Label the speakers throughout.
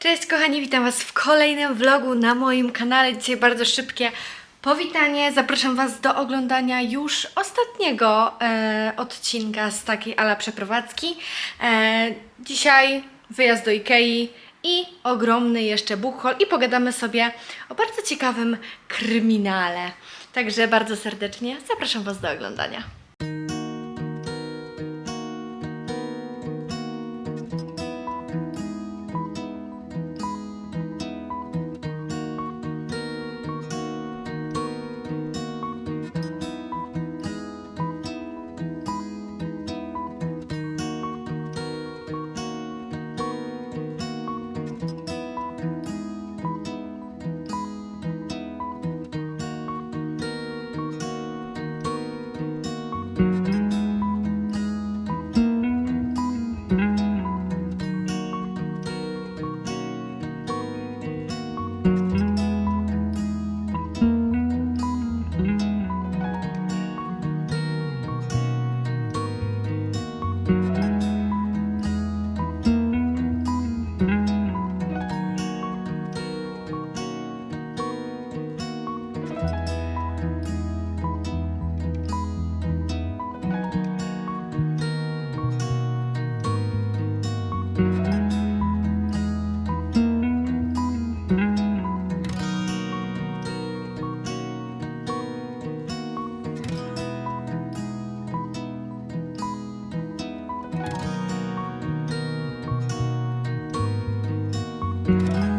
Speaker 1: Cześć kochani, witam Was w kolejnym vlogu na moim kanale. Dzisiaj bardzo szybkie powitanie. Zapraszam Was do oglądania już ostatniego e, odcinka z takiej ala przeprowadzki. E, dzisiaj wyjazd do Ikei i ogromny jeszcze buchol i pogadamy sobie o bardzo ciekawym kryminale. Także bardzo serdecznie zapraszam Was do oglądania. Thank.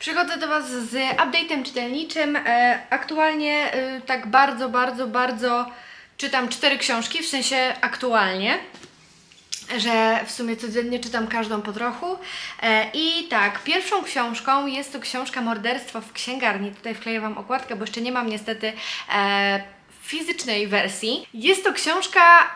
Speaker 1: Przychodzę do Was z update'em czytelniczym. E, aktualnie e, tak bardzo, bardzo, bardzo czytam cztery książki, w sensie aktualnie, że w sumie codziennie czytam każdą po trochu. E, I tak, pierwszą książką jest to książka Morderstwo w księgarni. Tutaj wkleję Wam okładkę, bo jeszcze nie mam niestety fizycznej wersji. Jest to książka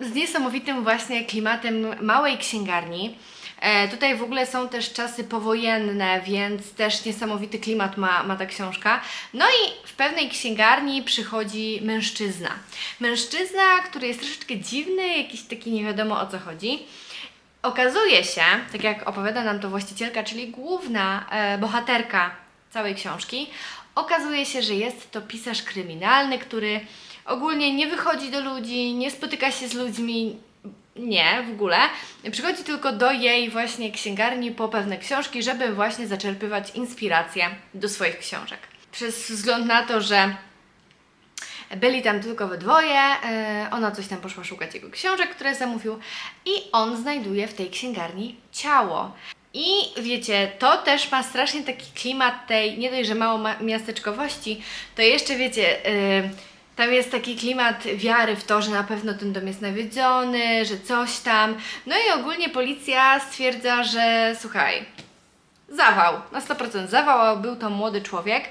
Speaker 1: z niesamowitym właśnie klimatem małej księgarni. E, tutaj w ogóle są też czasy powojenne, więc też niesamowity klimat ma, ma ta książka. No i w pewnej księgarni przychodzi mężczyzna. Mężczyzna, który jest troszeczkę dziwny, jakiś taki nie wiadomo o co chodzi. Okazuje się, tak jak opowiada nam to właścicielka, czyli główna e, bohaterka całej książki, okazuje się, że jest to pisarz kryminalny, który ogólnie nie wychodzi do ludzi, nie spotyka się z ludźmi, nie, w ogóle. Przychodzi tylko do jej właśnie księgarni po pewne książki, żeby właśnie zaczerpywać inspirację do swoich książek. Przez wzgląd na to, że byli tam tylko we dwoje, e, ona coś tam poszła szukać jego książek, które zamówił i on znajduje w tej księgarni ciało. I wiecie, to też ma strasznie taki klimat tej, nie dość, że mało ma- miasteczkowości, to jeszcze wiecie, y, tam jest taki klimat wiary w to, że na pewno ten dom jest nawiedzony, że coś tam. No i ogólnie policja stwierdza, że słuchaj, Zawał, na 100% zawał, a był to młody człowiek,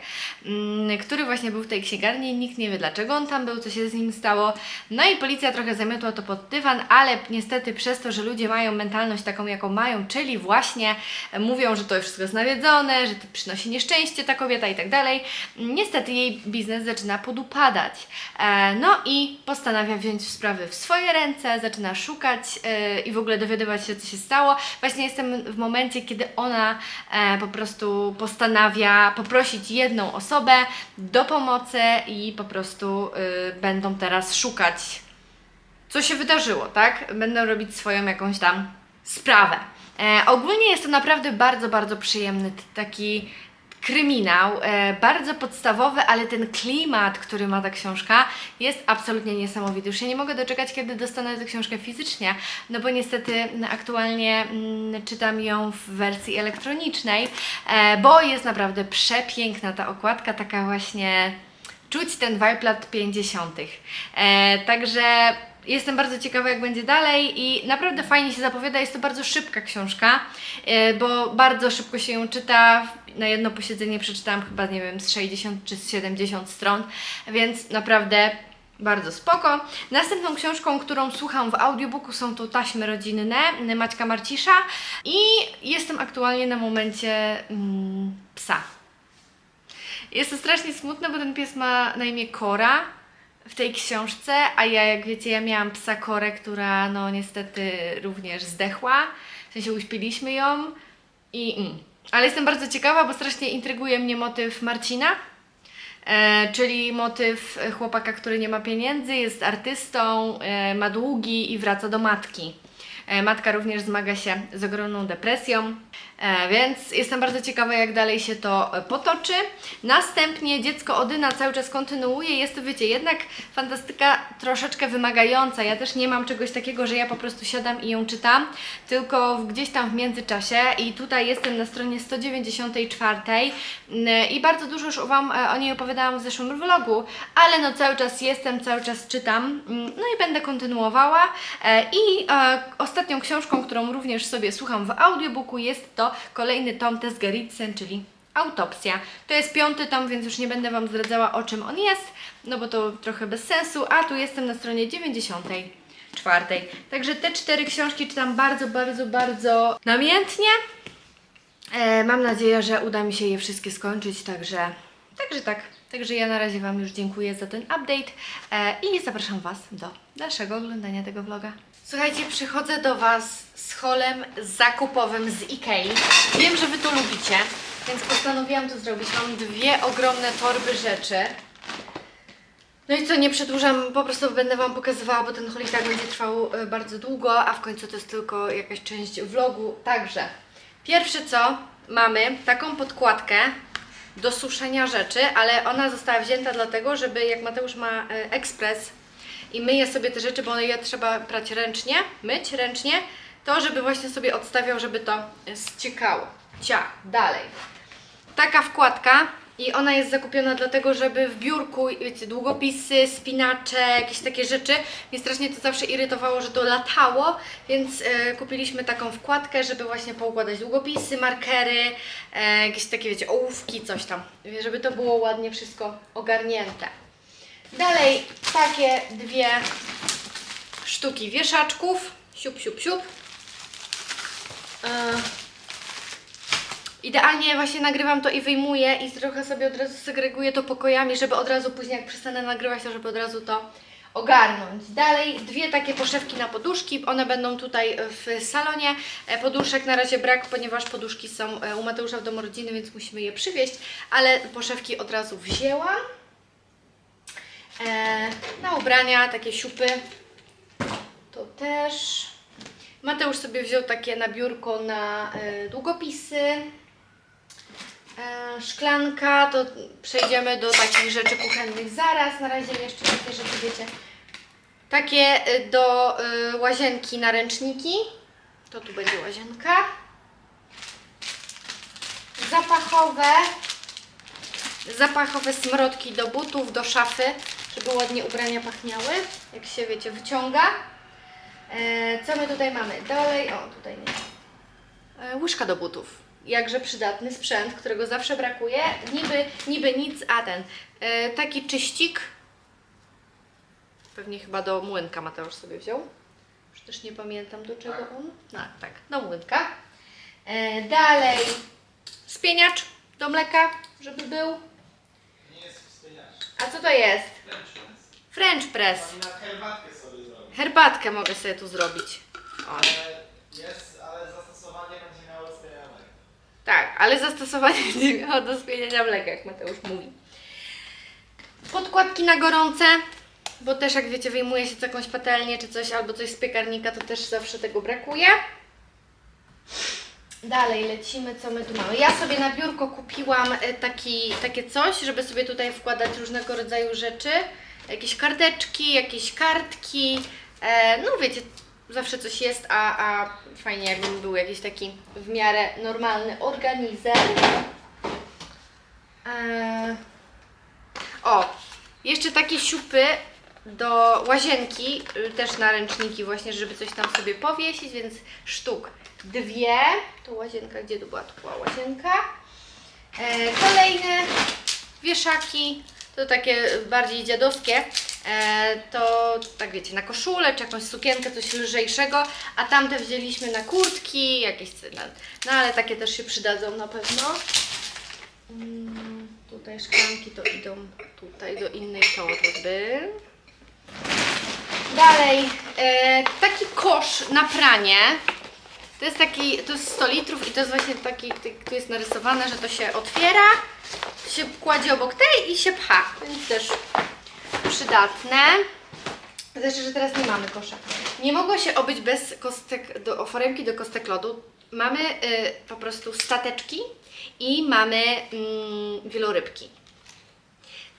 Speaker 1: mm, który właśnie był w tej księgarni, nikt nie wie dlaczego on tam był, co się z nim stało. No i policja trochę zamiotła to pod dywan, ale niestety przez to, że ludzie mają mentalność taką, jaką mają, czyli właśnie mówią, że to wszystko jest nawiedzone, że to przynosi nieszczęście ta kobieta i tak dalej, niestety jej biznes zaczyna podupadać. E, No i postanawia wziąć sprawy w swoje ręce, zaczyna szukać e, i w ogóle dowiadywać się, co się stało. Właśnie jestem w momencie, kiedy ona e, po prostu postanawia poprosić jedną osobę do pomocy i po prostu y, będą teraz szukać, co się wydarzyło, tak? Będą robić swoją jakąś tam sprawę. E, ogólnie jest to naprawdę bardzo, bardzo przyjemny taki kryminał, e, bardzo podstawowy, ale ten klimat, który ma ta książka jest absolutnie niesamowity. Już się nie mogę doczekać, kiedy dostanę tę książkę fizycznie, no bo niestety m, aktualnie mm, czytam ją w wersji elektronicznej, e, bo jest naprawdę przepiękna ta okładka, taka właśnie czuć ten vibe lat 50. E, także jestem bardzo ciekawa, jak będzie dalej i naprawdę fajnie się zapowiada. Jest to bardzo szybka książka, bo bardzo szybko się ją czyta. Na jedno posiedzenie przeczytałam chyba, nie wiem, z 60 czy z 70 stron, więc naprawdę bardzo spoko. Następną książką, którą słucham w audiobooku są to Taśmy rodzinne Maćka Marcisza i jestem aktualnie na momencie mm, psa. Jest to strasznie smutne, bo ten pies ma na imię Kora w tej książce, a ja, jak wiecie, ja miałam psa Korę, która no niestety również zdechła. W sensie uśpiliśmy ją i... Mm. Ale jestem bardzo ciekawa, bo strasznie intryguje mnie motyw Marcina, e, czyli motyw chłopaka, który nie ma pieniędzy, jest artystą, e, ma długi i wraca do matki. E, Matka również zmaga się z ogromną depresją, e, więc jestem bardzo ciekawa, jak dalej się to e, potoczy. Następnie dziecko Odyna cały czas kontynuuje. Jest to, wiecie, jednak fantastyka troszeczkę wymagająca. Ja też nie mam czegoś takiego, że ja po prostu siadam i ją czytam, tylko gdzieś tam w międzyczasie. I tutaj jestem na stronie 194 mm, i bardzo dużo już Wam o niej opowiadałam w zeszłym vlogu, ale no cały czas jestem, cały czas czytam, mm, no i będę kontynuowała. I e, ostatnią książką, którą również sobie słucham w audiobooku jest to kolejny tom Tess Gerritsen, czyli Autopsja. To jest piąty tom, więc już nie będę Wam zdradzała o czym on jest, no bo to trochę bez sensu, a tu jestem na stronie 94. Także te cztery książki czytam bardzo, bardzo, bardzo namiętnie. E, mam nadzieję, że uda mi się je wszystkie skończyć, także, także tak. Także ja na razie Wam już dziękuję za ten update e, i zapraszam Was do dalszego oglądania tego vloga. Słuchajcie, przychodzę do Was z holem zakupowym z Ikei. Wiem, że Wy to lubicie, więc postanowiłam to zrobić. Mam dwie ogromne torby rzeczy. No i co, nie przedłużam, po prostu będę Wam pokazywała, bo ten i tak będzie trwał e, bardzo długo, a w końcu to jest tylko jakaś część vlogu. Także, pierwsze co, mamy taką podkładkę do suszenia rzeczy, ale ona została wzięta dlatego, żeby jak Mateusz ma e, ekspres i myje sobie te rzeczy, bo je trzeba prać ręcznie, myć ręcznie, to żeby właśnie sobie odstawiał, żeby to ściekało. Ciach, dalej taka wkładka i ona jest zakupiona dlatego, żeby w biurku, wiecie, długopisy, spinacze, jakieś takie rzeczy. Mnie strasznie to zawsze irytowało, że to latało, więc e, kupiliśmy taką wkładkę, żeby właśnie poukładać długopisy, markery, e, jakieś takie, wiecie, ołówki, coś tam, żeby to było ładnie wszystko ogarnięte. Dalej takie dwie sztuki wieszaczków, siup, siup, siup. E, Idealnie właśnie nagrywam to i wyjmuję i trochę sobie od razu segreguję to pokojami, żeby od razu później jak przestanę nagrywać, to żeby od razu to ogarnąć. Dalej dwie takie poszewki na poduszki, one będą tutaj w salonie. E, Poduszek na razie brak, ponieważ poduszki są e, u Mateusza w domu rodziny, więc musimy je przywieźć, ale poszewki od razu wzięłam. E, na ubrania takie siupy to też. Mateusz sobie wziął takie na biurko na e, długopisy. E, szklanka, to przejdziemy do takich rzeczy kuchennych zaraz. Na razie jeszcze takie rzeczy, wiecie, takie do łazienki na ręczniki. To tu będzie łazienka. Zapachowe. Zapachowe smrodki do butów, do szafy, żeby ładnie ubrania pachniały. Jak się, wiecie, wyciąga. E, co my tutaj mamy? Dalej, o tutaj nie. E, łyżka do butów. Jakże przydatny sprzęt, którego zawsze brakuje. Niby, niby nic, a ten. E, taki czyścik. Pewnie chyba do młynka Mateusz sobie wziął. Już też nie pamiętam do czego on. No, tak, do młynka. E, dalej spieniacz do mleka, żeby był. A co to jest? French press.
Speaker 2: Herbatkę sobie zrobi.
Speaker 1: Herbatkę mogę sobie tu zrobić. O.
Speaker 2: Ale jest, ale zastosowanie będzie miało wspaniałe.
Speaker 1: Tak, ale zastosowanie będzie miało do spieniania mleka, jak Mateusz mówi. Podkładki na gorące, bo też jak wiecie, wyjmuje się jakąś patelnię czy coś, albo coś z piekarnika, to też zawsze tego brakuje. Dalej lecimy, co my tu mamy. Ja sobie na biurko kupiłam e, taki, takie coś, żeby sobie tutaj wkładać różnego rodzaju rzeczy. Jakieś karteczki, jakieś kartki. E, no wiecie, zawsze coś jest, a, a fajnie jakby był jakiś taki w miarę normalny organizer. E, o, jeszcze takie siupy do łazienki, y, też na ręczniki właśnie, żeby coś tam sobie powiesić, więc sztuk dwie. To łazienka, gdzie to była? To była łazienka. E, kolejne wieszaki, to takie bardziej dziadowskie. E, to tak wiecie, na koszulę czy jakąś sukienkę, coś lżejszego, a tamte wzięliśmy na kurtki, jakieś, no, no ale takie też się przydadzą na pewno. Mm, tutaj szklanki to idą tutaj do innej torby. Dalej, e, taki kosz na pranie. To jest taki, to jest 100 litrów i to jest właśnie taki, tu jest narysowane, że to się otwiera, się kładzie obok tej i się pcha, więc też przydatne. Zresztą, że teraz nie mamy kosza. Nie mogło się obyć bez kostek, do, foremki do kostek lodu. Mamy y, po prostu stateczki i mamy mm, wielorybki.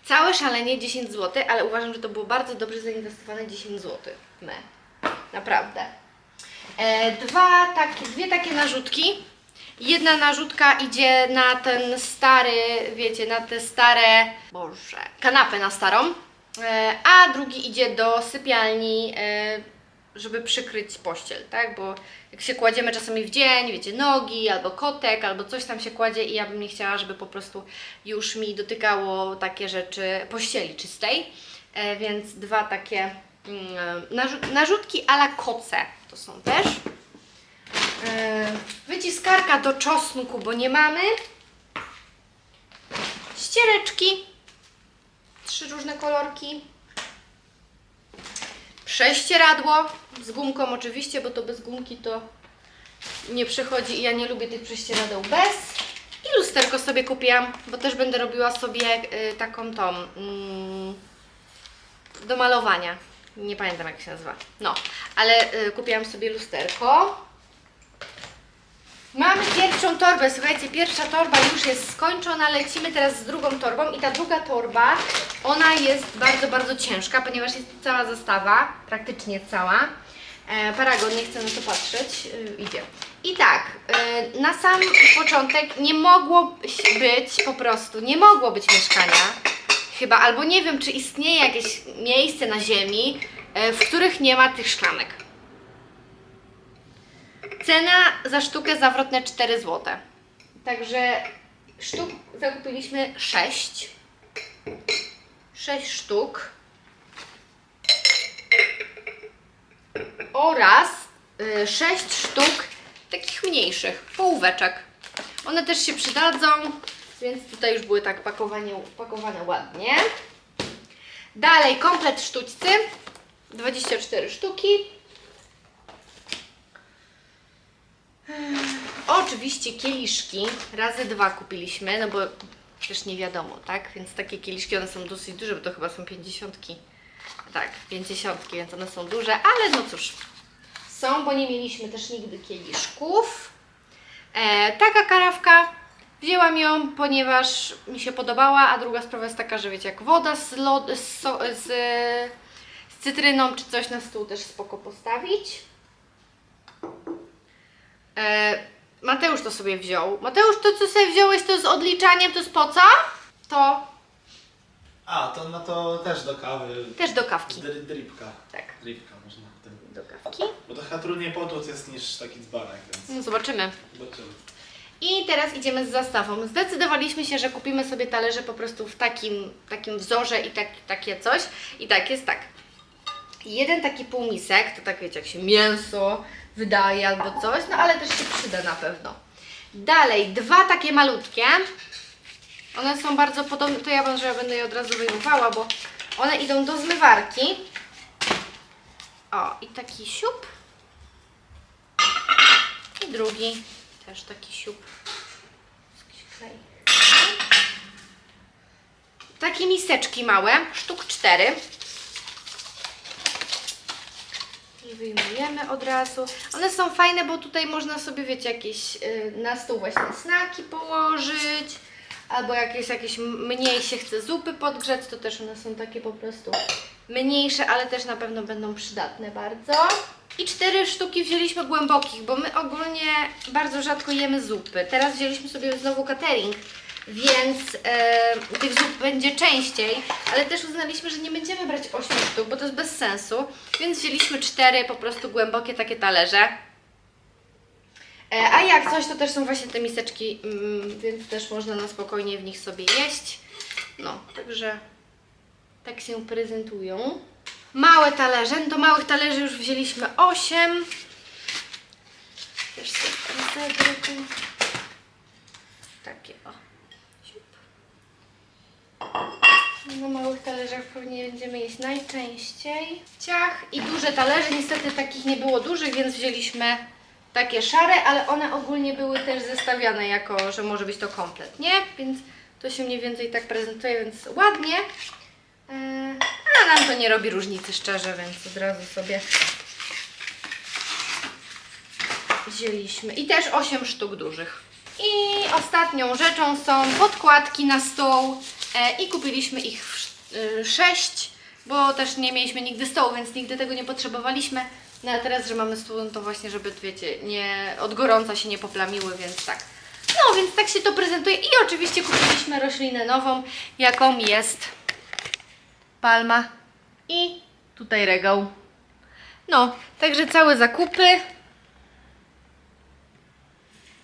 Speaker 1: Całe szalenie 10 zł, ale uważam, że to było bardzo dobrze zainwestowane 10 zł. Me. Naprawdę. E, dwa takie, dwie takie narzutki. Jedna narzutka idzie na ten stary, wiecie, na te stare, boże, kanapę na starą, e, a drugi idzie do sypialni, e, żeby przykryć pościel, tak? Bo jak się kładziemy czasami w dzień, wiecie, nogi albo kotek, albo coś tam się kładzie i ja bym nie chciała, żeby po prostu już mi dotykało takie rzeczy pościeli czystej. E, więc dwa takie mm, narzu- narzutki ala koce to są też. E, wyciskarka do czosnku, bo nie mamy. Ściereczki. Trzy różne kolorki. Prześcieradło z gumką oczywiście, bo to bez gumki to nie przechodzi i ja nie lubię tych prześcieradeł bez. I lusterko sobie kupiłam, bo też będę robiła sobie y, taką tą mm, do malowania. Nie pamiętam jak się nazywa. No, ale y, kupiłam sobie lusterko. Mamy pierwszą torbę, słuchajcie, pierwsza torba już jest skończona, lecimy teraz z drugą torbą i ta druga torba, ona jest bardzo, bardzo ciężka, ponieważ jest cała zestawa, praktycznie cała. E, Paragon, nie chcę na to patrzeć, y, idzie. I tak, y, na sam początek nie mogło być po prostu, nie mogło być mieszkania, chyba, albo nie wiem, czy istnieje jakieś miejsce na ziemi, e, w których nie ma tych szklanek. Cena za sztukę zawrotne 4 zł. Także sztuk zakupiliśmy 6. 6 sztuk. Oraz 6 sztuk takich mniejszych, połóweczek. One też się przydadzą, więc tutaj już były tak pakowanie, pakowane ładnie. Dalej komplet sztućcy. 24 sztuki. Oczywiście kieliszki, razy dwa kupiliśmy, no bo też nie wiadomo, tak? Więc takie kieliszki, one są dosyć duże, bo to chyba są pięćdziesiątki. Tak, pięćdziesiątki, więc one są duże, ale no cóż, są, bo nie mieliśmy też nigdy kieliszków. E, taka karawka, wzięłam ją, ponieważ mi się podobała, a druga sprawa jest taka, że wiecie, jak woda z, lod, z, z, z cytryną czy coś na stół też spoko postawić. E, Mateusz to sobie wziął. Mateusz, to co sobie wziąłeś, to z odliczaniem, to jest po co? To
Speaker 2: A, to no to też do kawy.
Speaker 1: też do kawki.
Speaker 2: Dri- Dripka.
Speaker 1: Tak,
Speaker 2: Dripka można w tym.
Speaker 1: do kawki.
Speaker 2: Bo to chyba trudniej potłuc jest niż taki dzbanek, więc
Speaker 1: No, zobaczymy.
Speaker 2: zobaczymy.
Speaker 1: I teraz idziemy z zastawą. Zdecydowaliśmy się, że kupimy sobie talerze po prostu w takim, takim wzorze i tak, takie coś. I tak jest tak. Jeden taki półmisek, to tak wiecie, jak się mięso wydaje albo coś, no ale też się przyda na pewno. Dalej, dwa takie malutkie. One są bardzo podobne, to ja może ja będę je od razu wyjmowała, bo one idą do zmywarki. O, i taki siup. I drugi, też taki siup. Takie miseczki małe, sztuk cztery. I wyjmujemy od razu. One są fajne, bo tutaj można sobie, wiecie, jakieś y, na stół właśnie snaki położyć. Albo jakieś, jakieś mniej się chce zupy podgrzać, to też one są takie po prostu mniejsze, ale też na pewno będą przydatne bardzo. I cztery sztuki wzięliśmy głębokich, bo my ogólnie bardzo rzadko jemy zupy. Teraz wzięliśmy sobie znowu catering, więc e, tych zup będzie częściej, ale też uznaliśmy, że nie będziemy brać 8 sztuk, bo to jest bez sensu, więc wzięliśmy cztery po prostu głębokie takie talerze. E, a jak coś, to też są właśnie te miseczki, mm, więc też można na spokojnie w nich sobie jeść. No, także tak się prezentują. Małe talerze, do małych talerzy już wzięliśmy 8. Też sobie tam zebrę tu. Takie o. Siup. Na małych talerzach pewnie będziemy jeść najczęściej. Ciach i duże talerze. Niestety takich nie było dużych, więc wzięliśmy takie szare, ale one ogólnie były też zestawiane jako, że może być to komplet, nie? Więc to się mniej więcej tak prezentuje, więc ładnie. Eee, A nam to nie robi różnicy szczerze, więc od razu sobie wzięliśmy. I też 8 sztuk dużych. I ostatnią rzeczą są podkładki na stół e, i kupiliśmy ich 6, bo też nie mieliśmy nigdy stołu, więc nigdy tego nie potrzebowaliśmy. No a teraz, że mamy stół, no to właśnie, żeby wiecie, nie, od gorąca się nie poplamiły, więc tak. No, więc tak się to prezentuje. I oczywiście kupiliśmy roślinę nową, jaką jest palma i tutaj regał. No, także całe zakupy.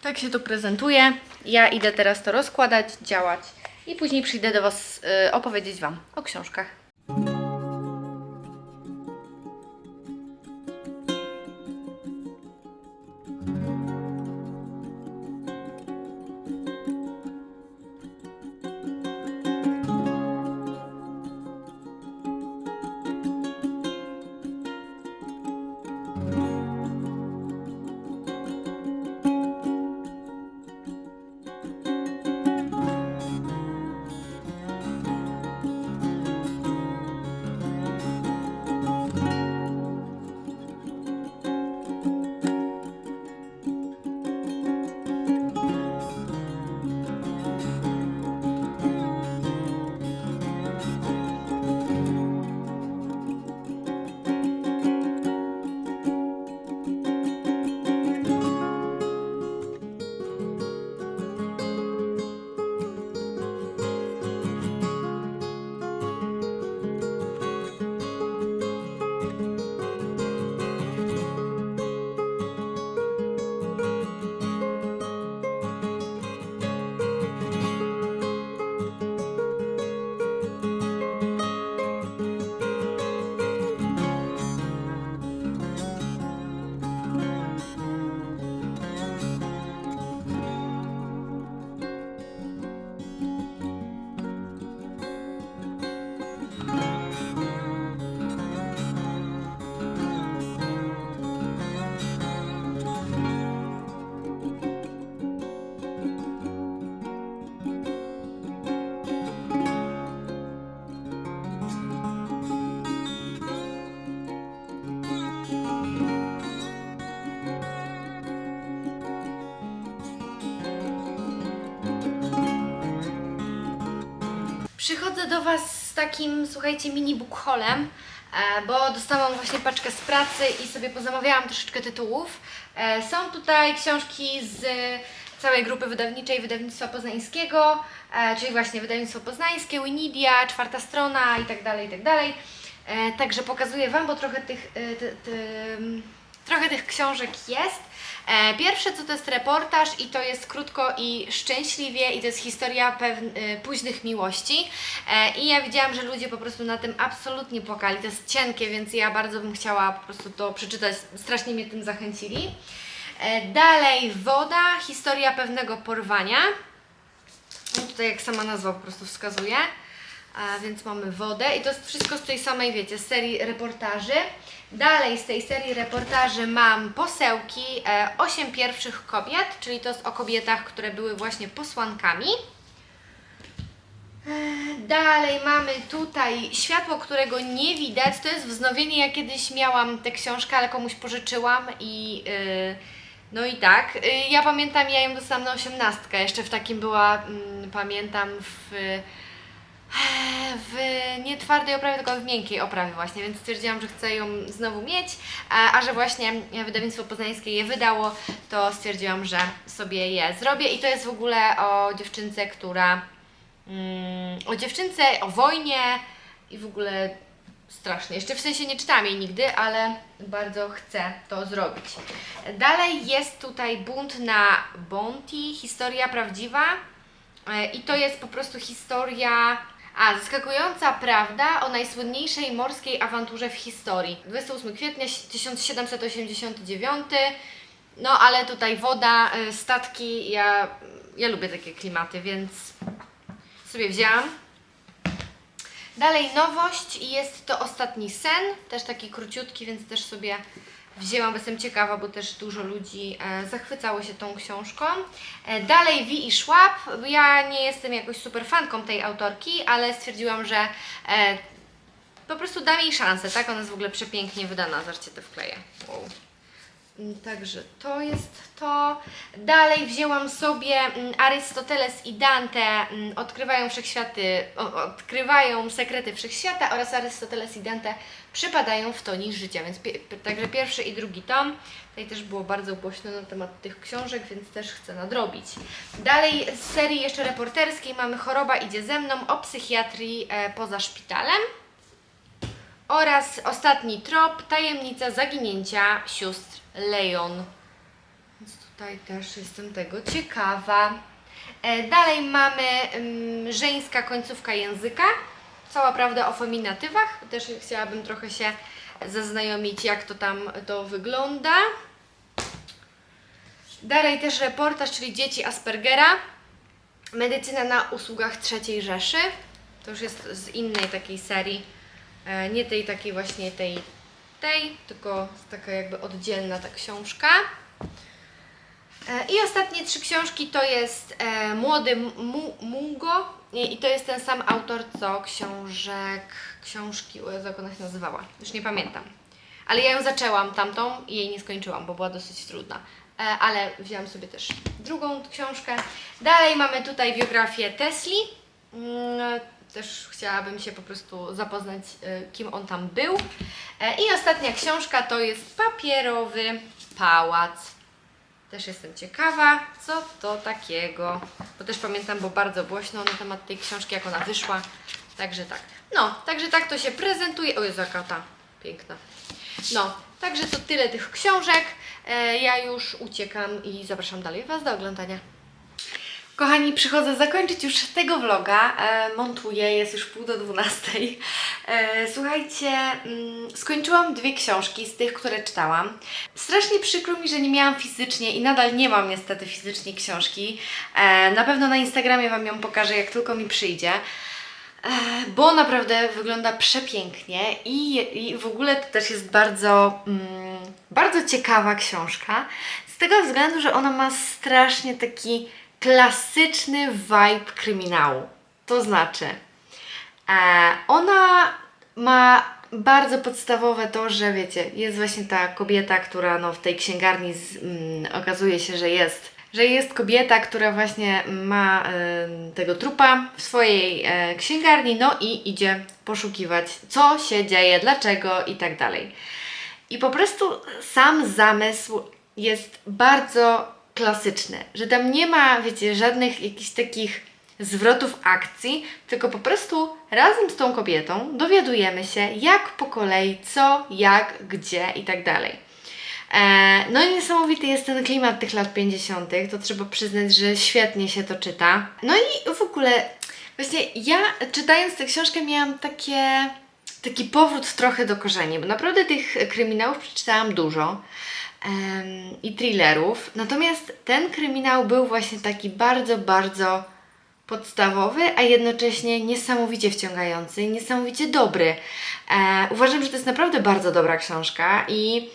Speaker 1: Tak się to prezentuje. Ja idę teraz to rozkładać, działać i później przyjdę do Was y, opowiedzieć Wam o książkach. Do Was z takim, słuchajcie, mini bookholem, e, bo dostałam właśnie paczkę z pracy i sobie pozamawiałam troszeczkę tytułów. E, Są tutaj książki z całej grupy wydawniczej Wydawnictwa Poznańskiego, e, czyli właśnie Wydawnictwo Poznańskie, Winidia, Czwarta Strona i tak dalej, i tak Także pokazuję Wam, bo trochę tych, ty, ty, trochę tych książek jest. E, Pierwsze co to jest reportaż i to jest krótko i szczęśliwie i to jest historia y, późnych miłości. E, I ja widziałam, że ludzie po prostu na tym absolutnie płakali. To jest cienkie, więc ja bardzo bym chciała po prostu to przeczytać. Strasznie mnie tym zachęcili. E, Dalej Woda, historia pewnego porwania. No tutaj jak sama nazwa po prostu wskazuje. Więc mamy wodę i to jest wszystko z tej samej, wiecie, serii reportaży. Dalej z tej serii reportaży mam posełki e, 8 pierwszych kobiet, czyli to jest o kobietach, które były właśnie posłankami. Dalej mamy tutaj światło, którego nie widać. To jest wznowienie. Ja kiedyś miałam tę książkę, ale komuś pożyczyłam i yy, no i tak. Yy, ja pamiętam, ja ją dostałam na osiemnastkę. Jeszcze w takim była, mm, pamiętam, w, w nie twardej oprawie, tylko w miękkiej oprawie właśnie, więc stwierdziłam, że chcę ją znowu mieć, a, a że właśnie wydawnictwo poznańskie je wydało, to stwierdziłam, że sobie je zrobię i to jest w ogóle o dziewczynce, która mm, o dziewczynce, o wojnie i w ogóle strasznie. Jeszcze w sensie nie czytałam jej nigdy, ale bardzo chcę to zrobić. Dalej jest tutaj bunt na Bounty, historia prawdziwa. E, I to jest po prostu historia. A, zaskakująca prawda o najsłynniejszej morskiej awanturze w historii. 28 kwietnia 1789. No, ale tutaj woda, y, statki, ja, ja lubię takie klimaty, więc sobie wzięłam. Dalej nowość i jest to Ostatni Sen, też taki króciutki, więc też sobie wzięłam, bo jestem ciekawa, bo też dużo ludzi e, zachwycało się tą książką. E, dalej Wi i Schwab, ja nie jestem jakoś super fanką tej autorki, ale stwierdziłam, że e, po prostu dam jej szansę, tak? Ona jest w ogóle przepięknie wydana, zobaczcie to wkleję. Wow. Mm, Także to jest to. Dalej wzięłam sobie mm, Arystoteles i Dante mm, odkrywają wszechświaty, odkrywają sekrety wszechświata oraz Arystoteles i Dante przypadają w toni życia, więc także pierwszy i drugi tom. Tutaj też było bardzo głośno na temat tych książek, więc też chcę nadrobić. Dalej z serii jeszcze reporterskiej mamy Choroba idzie ze mną o psychiatrii e, poza szpitalem. Oraz ostatni trop, tajemnica zaginięcia sióstr Leon. Więc tutaj też jestem tego ciekawa. E, dalej mamy ym, żeńska końcówka języka. Cała prawda o feminatywach. Też chciałabym trochę się zaznajomić, jak to tam to wygląda. Dalej też reportaż, czyli dzieci Aspergera. Medycyna na usługach trzeciej Rzeszy. To już jest z innej takiej serii. E, nie tej takiej właśnie tej, tej, tylko taka jakby oddzielna ta książka. E, I ostatnie trzy książki to jest e, Młody Mu- Mungo i, to jest ten sam autor co książek, książki, jak ona się nazywała, już nie pamiętam. Ale ja ją zaczęłam tamtą i jej nie skończyłam, bo była dosyć trudna. E, ale wzięłam sobie też drugą książkę. Dalej mamy tutaj biografię Tesli. Też chciałabym się po prostu zapoznać, e, kim on tam był. E, I ostatnia książka to jest Papierowy Pałac. Też jestem ciekawa, co to takiego. Bo też pamiętam, bo bardzo głośno na temat tej książki, jak ona wyszła. Także tak. No, także tak to się prezentuje. O Jezu, jaka ta piękna. No, także to tyle tych książek. E, ja już uciekam i zapraszam dalej Was do oglądania. Kochani, przychodzę zakończyć już tego vloga. E, montuję, jest już pół do dwunastej. E, słuchajcie, mm, skończyłam dwie książki z tych, które czytałam. Strasznie przykro mi, że nie miałam fizycznie i nadal nie mam niestety fizycznie książki. E, na pewno na Instagramie Wam ją pokażę, jak tylko mi przyjdzie. Bo naprawdę wygląda przepięknie i, i w ogóle to też jest bardzo, mm, bardzo ciekawa książka. Z tego względu, że ona ma strasznie taki klasyczny vibe kryminału. To znaczy, e, ona ma bardzo podstawowe to, że wiecie, jest właśnie ta kobieta, która no, w tej księgarni z, mm, okazuje się, że jest, że jest kobieta, która właśnie ma em, tego trupa w swojej e, księgarni, no i idzie poszukiwać, co się dzieje, dlaczego i tak dalej. I po prostu sam zamysł jest bardzo klasyczny, że tam nie ma, wiecie, żadnych jakichś takich zwrotów akcji, tylko po prostu razem z tą kobietą dowiadujemy się, jak po kolei, co, jak, gdzie i tak dalej. E, No i niesamowity jest ten klimat tych lat 50., to trzeba przyznać, że świetnie się to czyta. No i w ogóle, właśnie ja czytając tę książkę miałam takie, taki powrót trochę do korzeni, bo naprawdę tych kryminałów przeczytałam dużo i thrillerów, natomiast ten kryminał był właśnie taki bardzo, bardzo podstawowy, a jednocześnie niesamowicie wciągający, niesamowicie dobry. E, uważam, że to jest naprawdę bardzo dobra książka i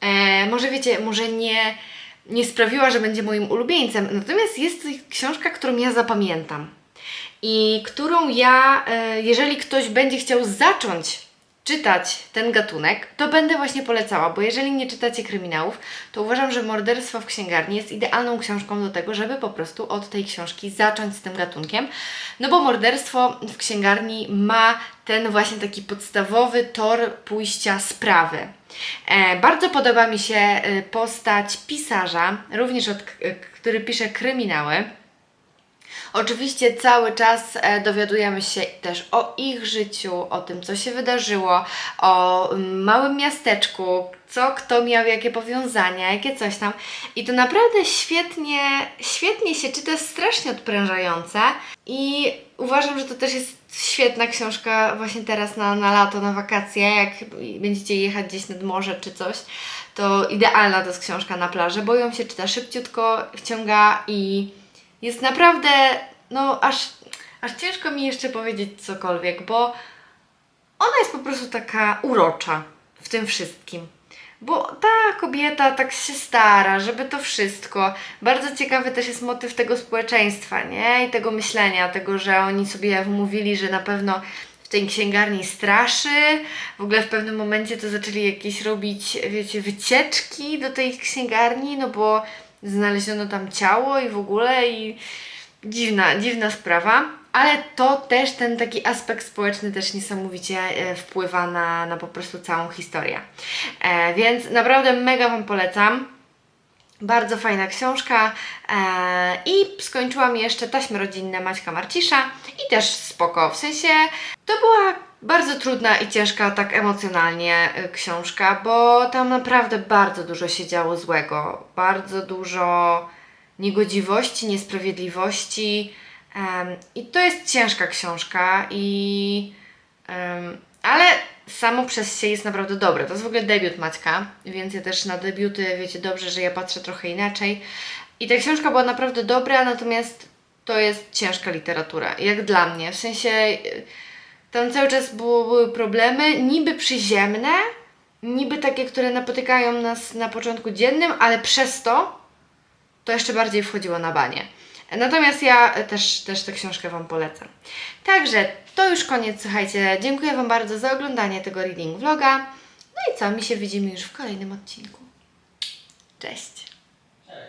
Speaker 1: e, może wiecie, może nie, nie sprawiła, że będzie moim ulubieńcem, natomiast jest to książka, którą ja zapamiętam. i którą ja, e, jeżeli ktoś będzie chciał zacząć czytać ten gatunek, to będę właśnie polecała, bo jeżeli nie czytacie kryminałów, to uważam, że Morderstwo w księgarni jest idealną książką do tego, żeby po prostu od tej książki zacząć z tym gatunkiem. No bo Morderstwo w księgarni ma ten właśnie taki podstawowy tor pójścia sprawy. E, bardzo podoba mi się e, postać pisarza, również od, który pisze kryminały. Oczywiście cały czas e, dowiadujemy się też o ich życiu, o tym, co się wydarzyło, o mm, małym miasteczku, co kto miał, jakie powiązania, jakie coś tam. I to naprawdę świetnie, świetnie się czyta, strasznie odprężające i uważam, że to też jest świetna książka właśnie teraz na, na lato, na wakacje, jak będziecie jechać gdzieś nad morze czy coś, to idealna to jest książka na plaży, bo ją się czyta szybciutko, wciąga i jest naprawdę, no aż, aż ciężko mi jeszcze powiedzieć cokolwiek, bo ona jest po prostu taka urocza w tym wszystkim. Bo ta kobieta tak się stara, żeby to wszystko. Bardzo ciekawy też jest motyw tego społeczeństwa, nie? I tego myślenia, tego, że oni sobie wmówili, że na pewno w tej księgarni straszy. W ogóle w pewnym momencie to zaczęli jakieś robić, wiecie, wycieczki do tej księgarni, no bo znaleziono tam ciało i w ogóle i dziwna, dziwna sprawa. Ale to też ten taki aspekt społeczny też niesamowicie e, wpływa na, na po prostu całą historię. E, więc naprawdę mega Wam polecam. Bardzo fajna książka e, i skończyłam jeszcze taśmy rodzinne Maćka Marcisza i też spoko, w sensie to była bardzo trudna i ciężka tak emocjonalnie y, książka, bo tam naprawdę bardzo dużo się działo złego, bardzo dużo niegodziwości, niesprawiedliwości em, i to jest ciężka książka i em, ale samo przez się jest naprawdę dobre. To jest w ogóle debiut Maćka, więc ja też na debiuty wiecie dobrze, że ja patrzę trochę inaczej. I ta książka była naprawdę dobra, natomiast to jest ciężka literatura, jak dla mnie. W sensie y, tam cały czas było, były problemy, niby przyziemne, niby takie, które napotykają nas na początku dziennym, ale przez to to jeszcze bardziej wchodziło na banie. Natomiast ja też, też tę książkę Wam polecam. Także to już koniec, słuchajcie. Dziękuję Wam bardzo za oglądanie tego reading vloga. No i co, mi się widzimy już w kolejnym odcinku. Cześć!